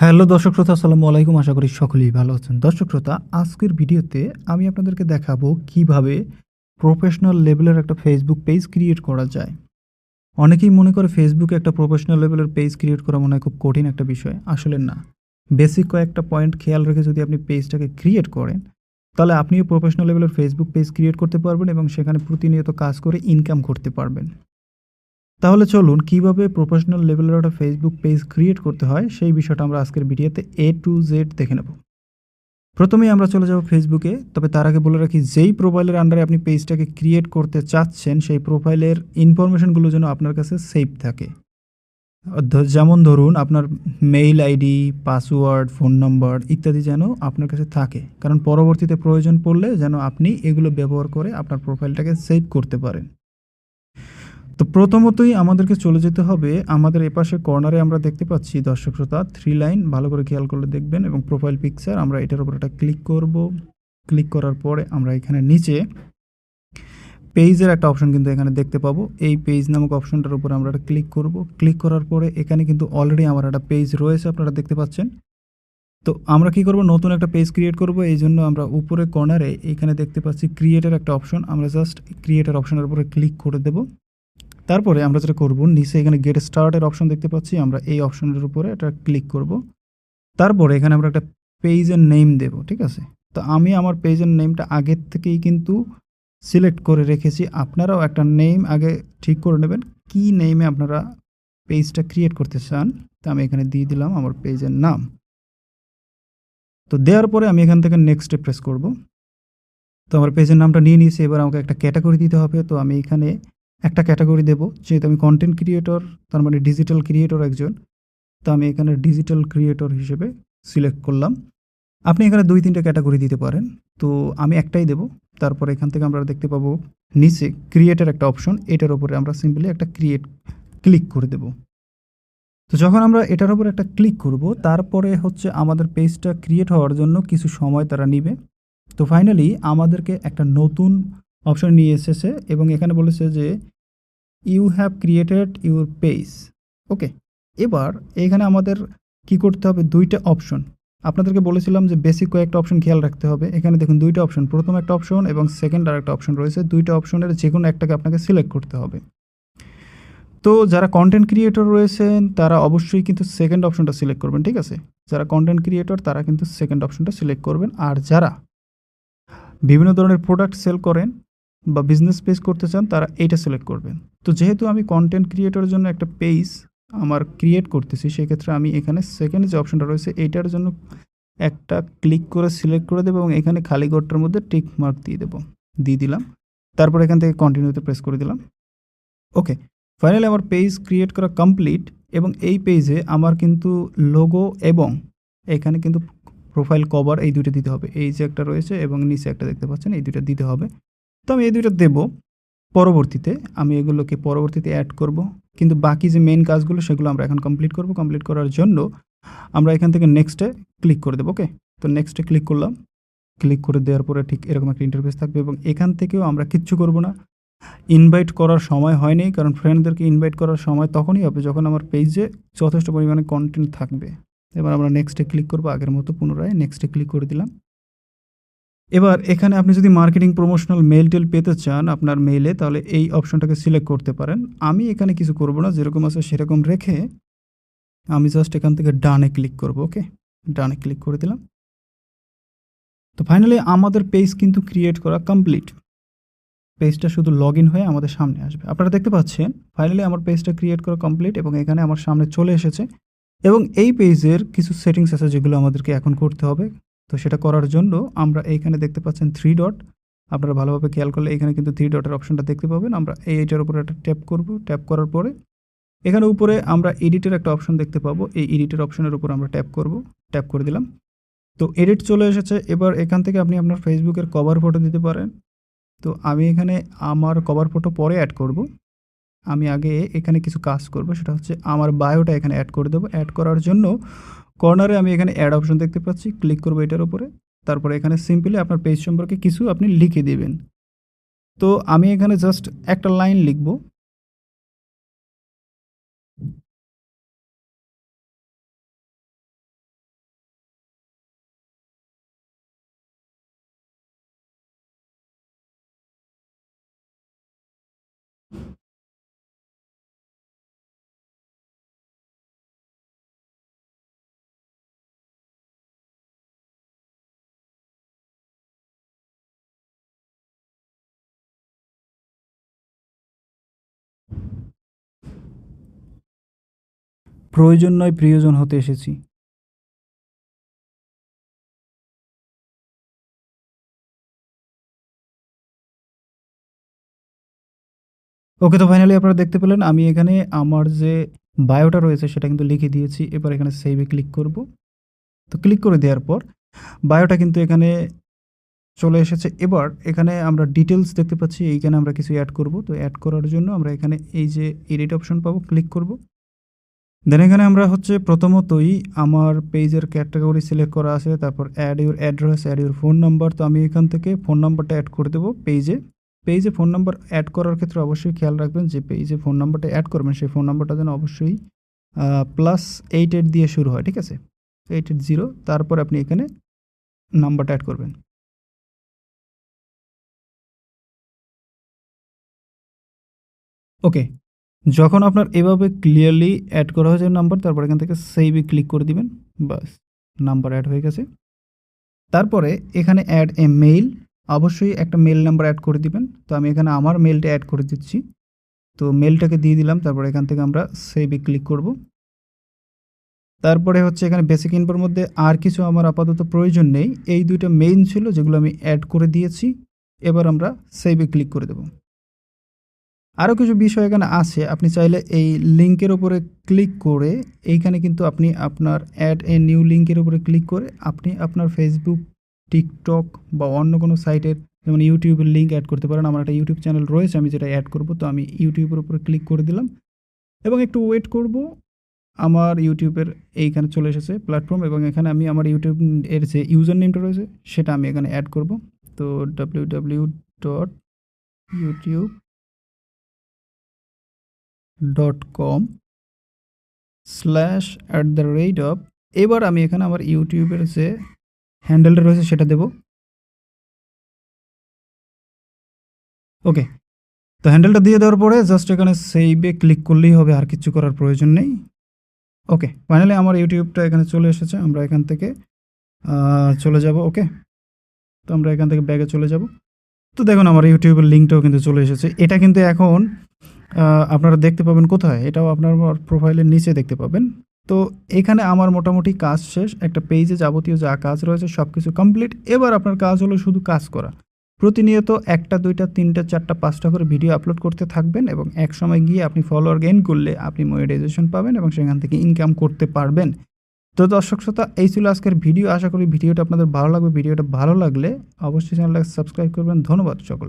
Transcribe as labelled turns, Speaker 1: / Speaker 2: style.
Speaker 1: Hello দর্শক শ্রোতা, আসসালামু আলাইকুম। আশা করি সকলেই ভালো আছেন। দর্শক শ্রোতা, আজকের ভিডিওতে আমি আপনাদেরকে দেখাবো কীভাবে প্রফেশনাল লেভেলের একটা ফেসবুক পেজ ক্রিয়েট করা যায়। অনেকেই মনে করে ফেসবুকে একটা প্রফেশনাল লেভেলের পেজ ক্রিয়েট করা মনে হয় খুব কঠিন একটা বিষয়। আসলে না। বেসিক কয়েকটা পয়েন্ট খেয়াল রেখে যদি আপনি পেজটাকে ক্রিয়েট করেন, তাহলে আপনিও প্রফেশনাল লেভেলের ফেসবুক পেজ ক্রিয়েট করতে পারবেন এবং সেখানে প্রতিনিয়ত কাজ করে ইনকাম করতে পারবেন। তাহলে চলুন কীভাবে প্রফেশনাল লেভেলের একটা ফেসবুক পেজ ক্রিয়েট করতে হয়, সেই বিষয়টা আমরা আজকের ভিডিওতে এ টু জেড দেখে নেব। প্রথমেই আমরা চলে যাব ফেসবুকে তবে তার আগে বলে রাখি, যেই প্রোফাইলের আন্ডারে আপনি পেজটাকে ক্রিয়েট করতে চাচ্ছেন, সেই প্রোফাইলের ইনফরমেশনগুলো যেন আপনার কাছে সেভ থাকে। যেমন ধরুন আপনার mail ID password phone number ইত্যাদি যেন আপনার কাছে থাকে। কারণ পরবর্তীতে প্রয়োজন পড়লে যেন আপনি এগুলো ব্যবহার করে আপনার প্রোফাইলটাকে সেভ করতে পারেন। তো প্রথমতই আমাদেরকে চলে যেতে হবে। আমাদের এপাশে কর্নারে আমরা দেখতে পাচ্ছি দর্শক শ্রোতা থ্রি লাইন ভালো করে খেয়াল করলে দেখবেন এবং প্রোফাইল পিকচার আমরা এটার উপর একটা ক্লিক করব। ক্লিক করার পরে আমরা এখানে নিচে পেজের একটা অপশন কিন্তু এখানে দেখতে পাবো। এই পেজ নামক অপশনটার উপর আমরা একটা ক্লিক করব। ক্লিক করার পরে এখানে কিন্তু অলরেডি আমার একটা পেজ রয়েছে, আপনারা দেখতে পাচ্ছেন। তো আমরা কি করব? নতুন একটা পেজ ক্রিয়েট করব। এই জন্য আমরা উপরে কর্নারে এখানে দেখতে পাচ্ছি ক্রিয়েটের একটা অপশন আমরা জাস্ট ক্রিয়েটার অপশনের উপরে ক্লিক করে দেব। তারপরে আমরা যেটা করব, নিচে এখানে গেট স্টার্টের অপশন দেখতে পাচ্ছি, আমরা এই অপশনের উপরে এটা ক্লিক করব। তারপরে এখানে আমরা একটা পেজের নেম দেব, ঠিক আছে? তো আমি আমার পেজের নেমটা আগের থেকেই কিন্তু সিলেক্ট করে রেখেছি। আপনারাও একটা নেম আগে ঠিক করে নেবেন, কি নেমে আপনারা পেজটা ক্রিয়েট করতে চান। তা আমি এখানে দিয়ে দিলাম আমার পেজের নাম। তো দেওয়ার পরে আমি এখান থেকে নেক্সটে প্রেস করব। তো আমার পেজের নামটা নিয়ে নিয়েছি, এবার আমাকে একটা ক্যাটাগরি দিতে হবে। তো আমি এখানে একটা ক্যাটাগরি দেব, যেহেতু আমি কন্টেন্ট ক্রিয়েটর তার মানে ডিজিটাল ক্রিয়েটর একজন, তো আমি এখানে ডিজিটাল ক্রিয়েটর হিসেবে সিলেক্ট করলাম। আপনি এখানে দুই, তিনটে ক্যাটাগরি দিতে পারেন। তো আমি একটাই দেব, তারপর এখান থেকে আমরা দেখতে পাবো নিচে ক্রিয়েটের একটা অপশন এটার উপরে আমরা সিম্পলি একটা ক্রিয়েট ক্লিক করে দেব। তো যখন আমরা এটার উপর একটা ক্লিক করব, তারপরে হচ্ছে আমাদের পেজটা ক্রিয়েট হওয়ার জন্য কিছু সময় তারা নিবে। তো ফাইনালি আমাদেরকে একটা নতুন অপশন নিয়ে এসেছে এবং এখানে বলেছে যে you have created your page okay এবার এখানে আমাদের কি করতে হবে? দুইটা অপশন। আপনাদেরকে বলেছিলাম যে বেসিক কয়েকটা অপশন খেয়াল রাখতে হবে। এখানে দেখুন দুইটা অপশন। প্রথম একটা অপশন এবং সেকেন্ড আর একটা অপশন রয়েছে। দুইটা অপশনের যে কোনো একটাকে আপনাকে সিলেক্ট করতে হবে। তো যারা কন্টেন্ট ক্রিয়েটর রয়েছেন, তারা অবশ্যই কিন্তু সেকেন্ড অপশনটা সিলেক্ট করবেন, ঠিক আছে? যারা কন্টেন্ট ক্রিয়েটর তারা কিন্তু সেকেন্ড অপশনটা সিলেক্ট করবেন। আর যারা বিভিন্ন ধরনের প্রোডাক্ট সেল করেন বা বিজনেস পেজ করতে চান, তারা এইটা সিলেক্ট করবেন। তো যেহেতু আমি কন্টেন্ট ক্রিয়েটরের জন্য একটা পেজ আমার ক্রিয়েট করতেছি, সেক্ষেত্রে আমি এখানে সেকেন্ড যে অপশনটা রয়েছে, এইটার জন্য একটা ক্লিক করে সিলেক্ট করে দেবো এবং এখানে খালি ঘরটার মধ্যে টিক মার্ক দিয়ে দেবো, দিয়ে দিলাম। তারপর এখান থেকে কন্টিনিউতে প্রেস করে দিলাম। ওকে ফাইনালি আমার পেজ ক্রিয়েট করা কমপ্লিট এবং এই পেজে আমার কিন্তু লোগো এবং এখানে কিন্তু প্রোফাইল কভার এই দুইটা দিতে হবে। এই যে একটা রয়েছে এবং নিচে একটা দেখতে পাচ্ছেন, এই দুইটা দিতে হবে। তো আমি এই দুইটা দেব। পরবর্তীতে আমি এগুলোকে পরবর্তীতে অ্যাড করব। কিন্তু বাকি যে মেন কাজগুলো, সেগুলো আমরা এখন কমপ্লিট করব। কমপ্লিট করার জন্য আমরা এখান থেকে নেক্সটে ক্লিক করে দেবো ওকে তো নেক্সটে ক্লিক করলাম। ক্লিক করে দেওয়ার পরে ঠিক এরকম একটা ইন্টারফেস থাকবে এবং এখান থেকেও আমরা কিচ্ছু করব না। ইনভাইট করার সময় হয়নি, কারণ ফ্রেন্ডদেরকে ইনভাইট করার সময় তখনই হবে যখন আমার পেজে যথেষ্ট পরিমাণে কন্টেন্ট থাকবে। এবার আমরা নেক্সটে ক্লিক করব, আগের মতো পুনরায় নেক্সটে ক্লিক করে দিলাম। এবার এখানে আপনি যদি মার্কেটিং প্রমোশনাল মেল টেল পেতে চান আপনার মেইলে তাহলে এই অপশনটাকে সিলেক্ট করতে পারেন। আমি এখানে কিছু করব না, যেরকম আছে সেরকম রেখে আমি জাস্ট এখান থেকে ডানে ক্লিক করব ওকে ডানে ক্লিক করে দিলাম। তো ফাইনালি আমাদের পেজ কিন্তু ক্রিয়েট করা কমপ্লিট পেজটা শুধু লগ হয়ে আমাদের সামনে আসবে। আপনারা দেখতে পাচ্ছেন ফাইনালি আমার পেজটা ক্রিয়েট করা কমপ্লিট এবং এখানে আমার সামনে চলে এসেছে। এবং এই পেজের কিছু সেটিংস আছে যেগুলো আমাদেরকে এখন করতে হবে। তো সেটা করার জন্য আমরা এইখানে দেখতে পাচ্ছেন থ্রি ডট আপনারা ভালোভাবে খেয়াল করলে এখানে কিন্তু থ্রি ডটের অপশনটা দেখতে পাবেন। আমরা এইটার উপরে একটা ট্যাপ করব। ট্যাপ করার পরে এখানে উপরে আমরা এডিটের একটা অপশন দেখতে পাবো। এই এডিটের অপশনের উপর আমরা ট্যাপ করব। ট্যাপ করে দিলাম। তো এডিট চলে এসেছে। এবার এখান থেকে আপনি আপনার ফেসবুকের কভার ফটো দিতে পারেন। তো আমি এখানে আমার কভার ফটো পরে অ্যাড করব। আমি আগে এখানে কিছু কাজ করব। সেটা হচ্ছে আমার বায়োটা এখানে অ্যাড করে দেবো। অ্যাড করার জন্য কর্নারে আমি এখানে অ্যাড অপশন দেখতে পাচ্ছি ক্লিক করব এটার উপরে। তারপরে এখানে সিম্পলি আপনার পেজ সম্পর্কে কিছু আপনি লিখে দেবেন। তো আমি এখানে জাস্ট একটা লাইন লিখব। প্রয়োজন নয়, প্রিয়জন হতে এসেছি। ওকে তো ফাইনালি আপনারা দেখতে পেলেন, আমি এখানে আমার যে বায়োটা রয়েছে সেটা কিন্তু লিখে দিয়েছি, এবার এখানে সেভে ক্লিক করব। তো ক্লিক করে দেওয়ার পর বায়োটা কিন্তু এখানে চলে এসেছে। এবার এখানে আমরা ডিটেলস দেখতে পাচ্ছি, এইখানে আমরা কিছু অ্যাড করব। তো অ্যাড করার জন্য আমরা এখানে এই যে এডিট অপশন পাবো ক্লিক করব। দেন এখানে আমরা হচ্ছে প্রথমতই আমার পেজের ক্যাটাগরি সিলেক্ট করা আছে, তারপর add your address add your phone number তো আমি এখান থেকে ফোন নাম্বারটা অ্যাড করে দেবো পেজে পেজে ফোন নাম্বার অ্যাড করার ক্ষেত্রে অবশ্যই খেয়াল রাখবেন যে পেজে ফোন নাম্বারটা অ্যাড করবেন, সেই ফোন নাম্বারটা যেন অবশ্যই প্লাস এইট এইট দিয়ে শুরু হয়, ঠিক আছে? এইট এইট জিরো তারপর আপনি এখানে নাম্বারটা অ্যাড করবেন। ওকে যখন আপনার এভাবে ক্লিয়ারলি অ্যাড করা হয়েছে নাম্বার তারপর এখান থেকে সেভে ক্লিক করে দিবেন, বাস নাম্বার অ্যাড হয়ে গেছে। তারপরে এখানে অ্যাড এ মেইল অবশ্যই একটা মেল নাম্বার অ্যাড করে দিবেন। তো আমি এখানে আমার মেলটা অ্যাড করে দিচ্ছি। তো মেলটাকে দিয়ে দিলাম, তারপর এখান থেকে আমরা সেভে ক্লিক করব। তারপরে হচ্ছে এখানে বেসিক ইনফোর মধ্যে আর কিছু আমার আপাতত প্রয়োজন নেই। এই দুইটা মেইন ছিল যেগুলো আমি অ্যাড করে দিয়েছি। এবার আমরা সেভে ক্লিক করে দেব। আরও কিছু বিষয় এখানে আছে। আপনি চাইলে এই লিঙ্কের ওপরে ক্লিক করে এইখানে কিন্তু আপনি আপনার অ্যাড এ নিউ লিঙ্কের উপরে ক্লিক করে আপনি আপনার ফেসবুক টিকটক বা অন্য কোনো সাইটের যেমন ইউটিউবের লিঙ্ক অ্যাড করতে পারেন। আমার একটা ইউটিউব চ্যানেল রয়েছে, আমি যেটা অ্যাড করব, তো আমি ইউটিউবের উপরে ক্লিক করে দিলাম। এবং একটু ওয়েট করব, আমার ইউটিউবের এইখানে চলে এসেছে প্ল্যাটফর্ম এবং এখানে আমি আমার ইউটিউব এর যে ইউজার নেমটা রয়েছে, সেটা আমি এখানে অ্যাড করব। তো W W dot YouTube dot com slash at the rate of এবার আমি এখানে আমার ইউটিউবের যে হ্যান্ডেলটা রয়েছে সেটা দেব। ওকে, তো হ্যান্ডেলটা দিয়ে দেওয়ার পরে জাস্ট এখানে সেইবে ক্লিক করলেই হবে, আর কিছু করার প্রয়োজন নেই। ওকে ফাইনালি আমার ইউটিউবটা এখানে চলে এসেছে, আমরা এখান থেকে চলে যাব, ওকে? তো আমরা এখান থেকে ব্যাগে চলে যাব। তো দেখুন, আমার ইউটিউবের লিঙ্কটাও কিন্তু চলে এসেছে। এটা কিন্তু এখন আপনারা দেখতে পাবেন কোথায়? এটাও আপনার প্রোফাইলের নিচে দেখতে পাবেন। তো এখানে আমার মোটামুটি কাজ শেষ। একটা পেজে যাবতীয় যা কাজ রয়েছে সব কিছু কমপ্লিট এবার আপনার কাজ হলো শুধু কাজ করা। প্রতিনিয়ত একটা, দুইটা, তিনটা, চারটা, পাঁচটা করে ভিডিও আপলোড করতে থাকবেন এবং এক সময় গিয়ে আপনি ফলোয়ার গেইন করলে আপনি মনিটাইজেশন পাবেন এবং সেখান থেকে ইনকাম করতে পারবেন। তো দর্শক শ্রোতা, এই ছিল আজকের ভিডিও আশা করি ভিডিওটা আপনাদের ভালো লাগবে। ভিডিওটা ভালো লাগলে অবশ্যই চ্যানেলটাকে সাবস্ক্রাইব করবেন। ধন্যবাদ সকল